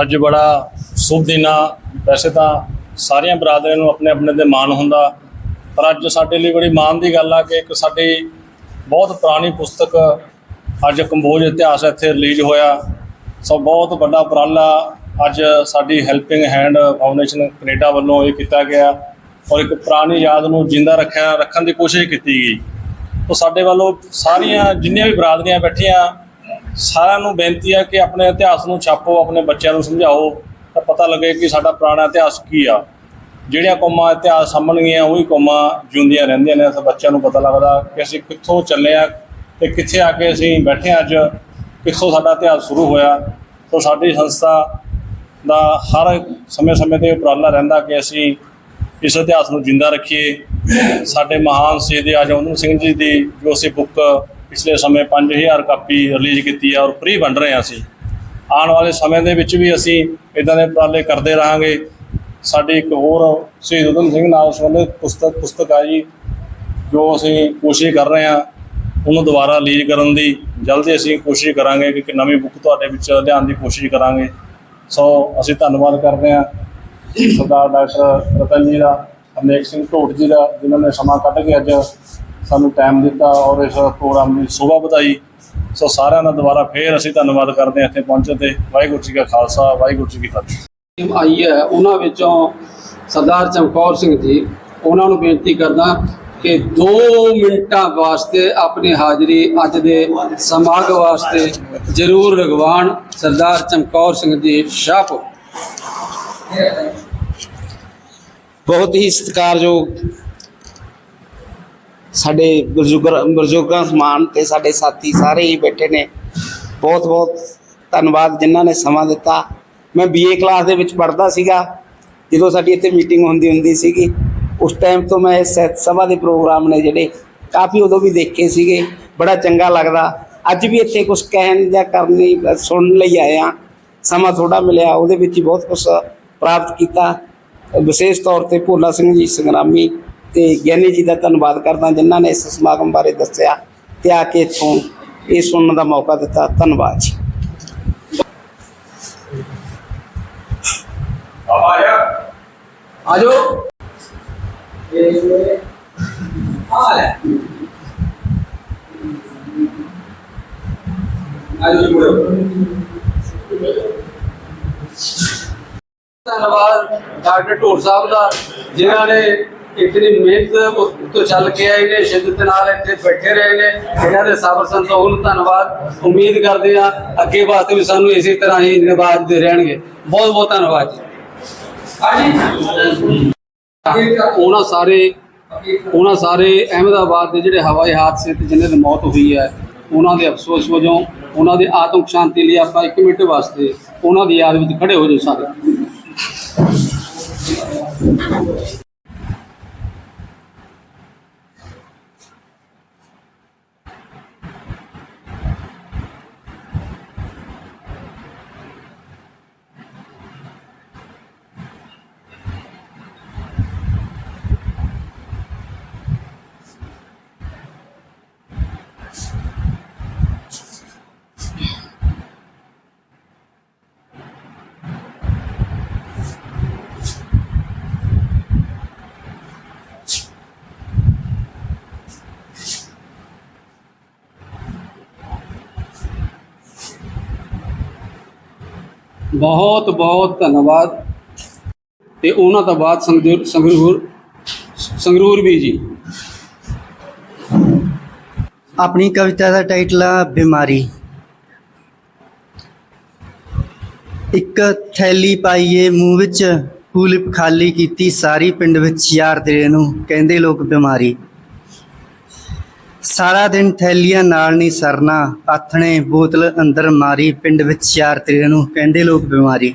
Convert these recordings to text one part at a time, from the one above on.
ਅੱਜ ਬੜਾ ਸ਼ੁਭ ਦਿਨ ਆ। ਵੈਸੇ ਤਾਂ ਸਾਰੀਆਂ ਬਰਾਦਰੀਆਂ ਨੂੰ ਆਪਣੇ ਆਪਣੇ ਤੇ ਮਾਣ ਹੁੰਦਾ, ਪਰ ਅੱਜ ਸਾਡੇ ਲਈ ਬੜੀ ਮਾਣ ਦੀ ਗੱਲ ਆ ਕਿ ਇੱਕ ਸਾਡੀ ਬਹੁਤ ਪੁਰਾਣੀ ਪੁਸਤਕ ਅੱਜ ਕੰਬੋਜ ਇਤਿਹਾਸ ਇੱਥੇ ਰਿਲੀਜ਼ ਹੋਇਆ। ਸੋ ਬਹੁਤ ਵੱਡਾ ਉਪਰਾਲਾ ਅੱਜ ਸਾਡੀ ਹੈਲਪਿੰਗ ਹੈਂਡ ਫਾਊਂਡੇਸ਼ਨ ਕੈਨੇਡਾ ਵੱਲੋਂ ਇਹ ਕੀਤਾ ਗਿਆ ਔਰ ਇੱਕ ਪੁਰਾਣੀ ਯਾਦ ਨੂੰ ਜਿੰਦਾ ਰੱਖਿਆ, ਰੱਖਣ ਦੀ ਕੋਸ਼ਿਸ਼ ਕੀਤੀ ਗਈ। ਤੋ ਸਾਡੇ ਵੱਲੋਂ ਸਾਰੀਆਂ ਜਿੰਨੀਆਂ ਵੀ ਬਰਾਦਰੀਆਂ ਬੈਠੀਆਂ ਸਾਰਿਆਂ ਨੂੰ ਬੇਨਤੀ ਹੈ ਕਿ ਆਪਣੇ ਇਤਿਹਾਸ ਨੂੰ ਛਾਪੋ, ਆਪਣੇ ਬੱਚਿਆਂ ਨੂੰ ਸਮਝਾਓ। ਤਾਂ ਪਤਾ ਲੱਗੇ ਕਿ ਸਾਡਾ ਪੁਰਾਣਾ ਇਤਿਹਾਸ ਕੀ ਆ। ਜਿਹੜੀਆਂ ਕੌਮਾਂ ਇਤਿਹਾਸ ਸਾਂਭਣਗੀਆਂ, ਉਹੀ ਕੌਮਾਂ ਜਿਉਂਦੀਆਂ ਰਹਿੰਦੀਆਂ ਨੇ। ਤਾਂ ਬੱਚਿਆਂ ਨੂੰ ਪਤਾ ਲੱਗਦਾ ਕਿ ਅਸੀਂ ਕਿੱਥੋਂ ਚੱਲੇ ਆ ਤੇ ਕਿੱਥੇ ਆ ਕੇ ਅਸੀਂ ਬੈਠੇ ਹਾਂ ਅੱਜ, ਕਿੱਥੋਂ ਸਾਡਾ ਇਤਿਹਾਸ ਸ਼ੁਰੂ ਹੋਇਆ। ਸੋ ਸਾਡੀ ਸੰਸਥਾ ਦਾ ਹਰ ਸਮੇਂ-ਸਮੇਂ ਤੇ ਉਪਰਾਲਾ ਰਹਿੰਦਾ ਕਿ ਅਸੀਂ ਇਸ ਇਤਿਹਾਸ ਨੂੰ ਜਿੰਦਾ ਰੱਖੀਏ। ਸਾਡੇ ਮਹਾਨ ਸ਼ਹੀਦ ਆਜਮਨ ਸਿੰਘ ਜੀ ਦੀ, ਜੋ ਅਸੀਂ ਬੁੱਕ ਪਿਛਲੇ ਸਮੇਂ 5000 ਕਾਪੀ ਰਿਲੀਜ਼ ਕੀਤੀ ਆ ਔਰ ਫ੍ਰੀ ਵੰਡ ਰਹੇ ਹਾਂ ਅਸੀਂ। ਆਉਣ ਵਾਲੇ ਸਮੇਂ ਦੇ ਵਿੱਚ ਵੀ ਅਸੀਂ ਇਦਾਂ ਦੇ ਉਪਰਾਲੇ ਕਰਦੇ ਰਹਾਂਗੇ। ਸਾਡੀ ਇੱਕ ਹੋਰ ਸ਼ਹੀਦ ਊਧਮ ਸਿੰਘ ਨਾਲ ਸੰਬੰਧਿਤ ਪੁਸਤਕ ਪੁਸਤਕ ਆ ਜੀ, ਜੋ ਅਸੀਂ ਕੋਸ਼ਿਸ਼ ਕਰ ਰਹੇ ਹਾਂ ਉਹਨੂੰ ਦੁਬਾਰਾ ਰਿਲੀਜ਼ ਕਰਨ ਦੀ। ਜਲਦੀ ਅਸੀਂ ਕੋਸ਼ਿਸ਼ ਕਰਾਂਗੇ ਕਿ ਇੱਕ ਨਵੀਂ ਬੁੱਕ ਤੁਹਾਡੇ ਵਿੱਚ ਲਿਆਉਣ ਦੀ ਕੋਸ਼ਿਸ਼ ਕਰਾਂਗੇ। ਸੋ ਅਸੀਂ ਧੰਨਵਾਦ ਕਰਦੇ ਹਾਂ ਸਰਦਾਰ ਡਾਕਟਰ ਰਤਨ ਜੀ ਦਾ, ਹਰਨੇਕ ਸਿੰਘ ਢੋਟ ਜੀ ਦਾ, ਜਿਨ੍ਹਾਂ ਨੇ ਸਮਾਂ ਕੱਢ ਕੇ ਅੱਜ ਸਾਨੂੰ ਟਾਈਮ ਦਿੱਤਾ ਔਰ ਇਸ ਪ੍ਰੋਗਰਾਮ ਦੀ ਸ਼ੋਭਾ ਵਧਾਈ। ਸੋ ਸਾਰਿਆਂ ਦਾ ਦੁਬਾਰਾ ਫੇਰ ਅਸੀਂ ਧੰਨਵਾਦ ਕਰਦੇ ਹਾਂ ਇੱਥੇ ਪਹੁੰਚਣ ਤੇ। ਵਾਹਿਗੁਰੂ ਜੀ ਕਾ ਖਾਲਸਾ ਵਾਹਿਗੁਰੂ ਜੀ ਕੀ ਫਤਿਹ। ਟੀਮ ਆਈ ਹੈ ਉਹਨਾਂ ਵਿੱਚੋਂ ਸਰਦਾਰ ਚਮਕੌਰ ਸਿੰਘ ਜੀ ਉਹਨਾਂ ਨੂੰ ਬੇਨਤੀ ਕਰਦਾ ਕਿ 2 ਮਿੰਟਾਂ ਵਾਸਤੇ ਆਪਣੀ ਹਾਜ਼ਰੀ ਅੱਜ ਦੇ ਸਮਾਗਮ ਵਾਸਤੇ ਜ਼ਰੂਰ ਲਗਵਾਉਣ ਸਰਦਾਰ ਚਮਕੌਰ ਸਿੰਘ ਜੀ ਸ਼ਾਹਪੁਰ। ਬਹੁਤ ਹੀ ਸਤਿਕਾਰਯੋਗ ਸਾਡੇ ਬਜ਼ੁਰਗ ਬਜ਼ੁਰਗਾਂ ਸਮਾਨ ਤੇ ਸਾਡੇ ਸਾਥੀ ਸਾਰੇ ਹੀ ਬੈਠੇ ਨੇ। ਬਹੁਤ ਬਹੁਤ ਧੰਨਵਾਦ ਜਿਨ੍ਹਾਂ ਨੇ ਸਮਾਂ ਦਿੱਤਾ। ਮੈਂ ਬੀਏ ਕਲਾਸ ਦੇ ਵਿੱਚ ਪੜ੍ਹਦਾ ਸੀਗਾ। ਜਦੋਂ ਸਾਡੀ ਇੱਥੇ ਮੀਟਿੰਗ ਹੁੰਦੀ ਹੁੰਦੀ ਸੀਗੀ, ਉਸ ਟਾਈਮ ਤੋਂ ਮੈਂ ਇਸ ਸਾਹਿਤ ਸਭਾ ਦੇ ਪ੍ਰੋਗਰਾਮ ਨੇ ਜਿਹੜੇ ਕਾਫੀ ਉਦੋਂ ਵੀ ਦੇਖੇ ਸੀਗੇ। ਬੜਾ ਚੰਗਾ ਲੱਗਦਾ। ਅੱਜ ਵੀ ਇੱਥੇ ਕੁਝ ਕਹਿਣ ਜਾਂ ਕਰਨੀ ਸੁਣਨ ਲਈ ਆਇਆ ਸਮਾਂ ਥੋੜਾ ਮਿਲਿਆ, ਉਹਦੇ ਵਿੱਚ ਹੀ ਬਹੁਤ ਕੁਝ ਪ੍ਰਾਪਤ ਕੀਤਾ। ਵਿਸ਼ੇਸ਼ ਤੌਰ ਤੇ ਭੋਲਾ ਸਿੰਘ ਜੀ, ਸੰਗਰਾਮੀ ਤੇ ਗਿਆਨੀ ਜੀ ਦਾ ਧੰਨਵਾਦ ਕਰਦਾ ਜਿਨ੍ਹਾਂ ਨੇ ਇਸ ਸਮਾਗਮ ਬਾਰੇ ਦੱਸਿਆ ਤੇ ਆ ਕੇ ਇੱਥੋਂ ਇਹ ਸੁਣਨ ਦਾ ਮੌਕਾ ਦਿੱਤਾ। ਧੰਨਵਾਦ ਜੀ। ਆਜੋ ਇਹ ਆ। ਲੈ ਆਜੋ। ਜੀ ਮੁੜੋ ਧੰਨਵਾਦ ਡਾਕਟਰ ਢੋਰ ਸਾਹਿਬ ਦਾ ਜਿਨ੍ਹਾਂ ਨੇ ਇਤਨੀ ਮਿਹਨਤ ਤੋਂ ਚੱਲ ਕੇ ਆਏ ਨੇ ਸ਼ਿੱਦਤ ਨਾਲ ਇੱਥੇ ਬੈਠੇ ਰਹੇ ਨੇ। ਇਹਨਾਂ ਦੇ ਸਬਰ ਸੰਤੋਖ ਨੂੰ ਧੰਨਵਾਦ। ਉਮੀਦ ਕਰਦੇ ਆ ਅੱਗੇ ਵਾਸਤੇ ਵੀ ਸਾਨੂੰ ਇਸੇ ਤਰ੍ਹਾਂ ਹੀ ਨਿਭਾਜਦੇ ਰਹਿਣਗੇ। ਬਹੁਤ ਬਹੁਤ ਧੰਨਵਾਦ ਜੀ। ਉਹਨਾਂ ਸਾਰੇ ਉਹਨਾਂ ਸਾਰੇ ਅਹਿਮਦਾਬਾਦ ਦੇ ਜਿਹੜੇ ਹਵਾਈ ਹਾਦਸੇ ਤੇ ਜਿਨ੍ਹਾਂ ਦੀ ਮੌਤ ਹੋਈ ਹੈ, ਉਹਨਾਂ ਦੇ ਅਫਸੋਸ ਵਜੋਂ, ਉਹਨਾਂ ਦੀ ਆਤਮਿਕ ਸ਼ਾਂਤੀ ਲਈ ਆਪਾਂ ਇੱਕ ਮਿੰਟ ਵਾਸਤੇ ਉਹਨਾਂ ਦੀ ਯਾਦ ਵਿੱਚ ਖੜੇ ਹੋ ਜਾਓ ਸਾਰੇ। ਬਹੁਤ ਬਹੁਤ ਧੰਨਵਾਦ। ਤੇ ਉਹਨਾਂ ਤੋਂ ਬਾਅਦ ਸੰਗਰੂਰ ਸੰਗਰੂਰ ਸੰਗਰੂਰ ਵੀ ਜੀ। ਆਪਣੀ ਕਵਿਤਾ ਦਾ ਟਾਈਟਲ ਆ, ਬਿਮਾਰੀ। ਇੱਕ ਥੈਲੀ ਪਾਈਏ ਮੂੰਹ ਵਿੱਚ ਕੂਲਿਪ ਖਾਲੀ ਕੀਤੀ ਸਾਰੀ ਪਿੰਡ ਵਿੱਚ ਯਾਰ ਤੇਰੇ ਨੂੰ, ਕਹਿੰਦੇ ਲੋਕ ਬਿਮਾਰੀ। ਸਾਰਾ ਦਿਨ ਥੈਲੀਆਂ ਨਾਲ ਨਹੀਂ ਸਰਨਾ। ਆਥਣੇ ਬੋਤਲ ਅੰਦਰ ਮਾਰੀ, ਪਿੰਡ ਵਿੱਚ ਚਾਰ ਤੇਰੇ ਨੂੰ ਕਹਿੰਦੇ ਲੋਕ ਬਿਮਾਰੀ।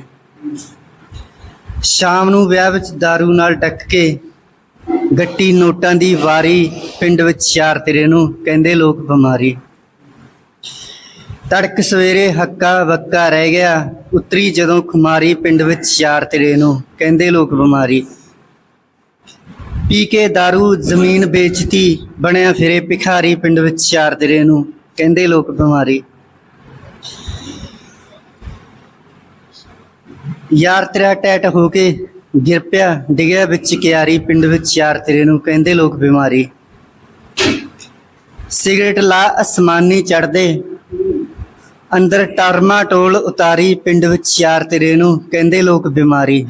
ਸ਼ਾਮ ਨੂੰ ਵਿਆਹ ਵਿੱਚ दारू ਨਾਲ ਟੱਕ ਕੇ ਗੱਟੀ ਨੋਟਾਂ ਦੀ ਵਾਰੀ, ਪਿੰਡ ਵਿੱਚ ਚਾਰ ਤੇਰੇ ਨੂੰ ਕਹਿੰਦੇ ਲੋਕ ਬਿਮਾਰੀ। ਤੜਕ ਸਵੇਰੇ ਹੱਕਾ ਬੱਕਾ ਰਹਿ ਗਿਆ, ਉਤਰੀ ਜਦੋਂ ਖੁਮਾਰੀ ਪਿੰਡ ਵਿੱਚ ਚਾਰ ਤੇਰੇ ਨੂੰ ਕਹਿੰਦੇ ਲੋਕ ਬਿਮਾਰੀ। ਪੀ ਕੇ दारू ਜ਼ਮੀਨ ਵੇਚਤੀ, ਬਣਿਆ ਫਿਰੇ ਭਿਖਾਰੀ ਪਿੰਡ ਵਿੱਚ ਯਾਰ ਤੇਰੇ ਨੂੰ, ਕਹਿੰਦੇ ਲੋਕ ਬਿਮਾਰੀ। ਯਾਰ ਤੇਰਾ ਟੈਟ ਹੋ ਕੇ ਗਿਰ ਪਿਆ, ਡਿਗਿਆ ਵਿੱਚ ਕਿਆਰੀ ਪਿੰਡ ਵਿੱਚ ਯਾਰ ਤੇਰੇ ਨੂੰ, ਕਹਿੰਦੇ ਲੋਕ ਬਿਮਾਰੀ। ਸਿਗਰਟ ਲਾ ਅਸਮਾਨੀ ਚੜਦੇ, ਅੰਦਰ ਟਰਮਾ ਟੋਲ ਉਤਾਰੀ ਪਿੰਡ ਵਿੱਚ ਯਾਰ ਤੇਰੇ ਨੂੰ, ਕਹਿੰਦੇ ਲੋਕ ਬਿਮਾਰੀ।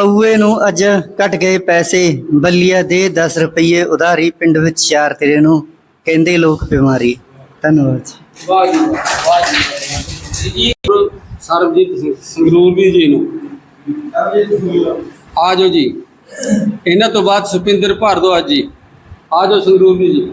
ਪਊਏ ਨੂੰ ਅੱਜ ਘਟ ਗਏ ਪੈਸੇ। ਬੱਲੀਆ ਦੇ 10 ਰੁਪਏ ਉਧਾਰੀ ਪਿੰਡ ਵਿੱਚ ਯਾਰ ਤੇਰੇ ਨੂੰ। ਕਹਿੰਦੇ ਲੋਕ ਬਿਮਾਰੀ। ਧੰਨਵਾਦ। ਵਾਹ ਜੀ ਵਾਹ ਜੀ ਸਰਬਜੀਤ ਸਿੰਘ ਸੰਗਰੂਰ ਜੀ ਨੂੰ। ਆ ਜਾਓ ਜੀ। ਇਹਨਾਂ ਤੋਂ ਬਾਅਦ ਸੁਪਿੰਦਰ ਭਾਰਦਵਾਜ ਜੀ। ਆ ਜਾਓ ਸੰਗਰੂਰ ਜੀ।